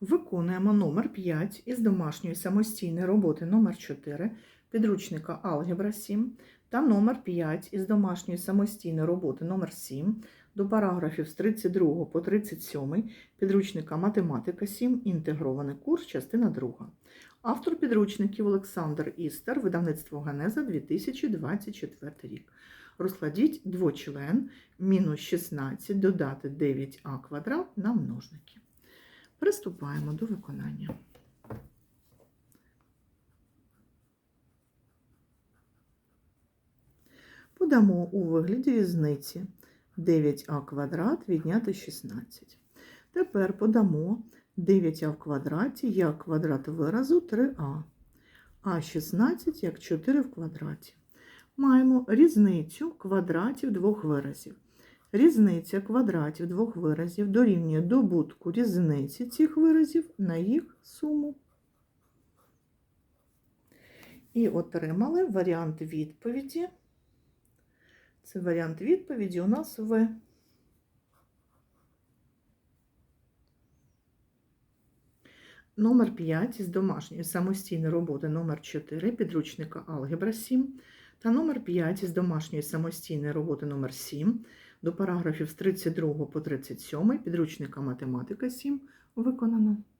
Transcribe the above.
Виконуємо номер 5 із домашньої самостійної роботи номер 4 підручника Алгебра 7 та номер 5 із домашньої самостійної роботи номер 7 до параграфів з 32 по 37 підручника Математика 7 інтегрований курс, частина 2. Автор підручників Олександр Істер, видавництво Генеза 2024 рік. Розкладіть двочлен мінус 16 додати 9а квадрат на множники. Приступаємо до виконання. Подамо у вигляді різниці 9а квадрат відняти 16. Тепер подамо 9а в квадраті як квадрат виразу 3а, а 16 як 4 в квадраті. Маємо різницю квадратів двох виразів. Різниця квадратів двох виразів дорівнює добутку різниці цих виразів на їх суму. І отримали варіант відповіді. Це варіант відповіді у нас В. Номер 5 із домашньої самостійної роботи номер 4 підручника Алгебра 7 та номер 5 із домашньої самостійної роботи номер 7 до параграфів з 32 по 37 підручника Математика 7 виконано.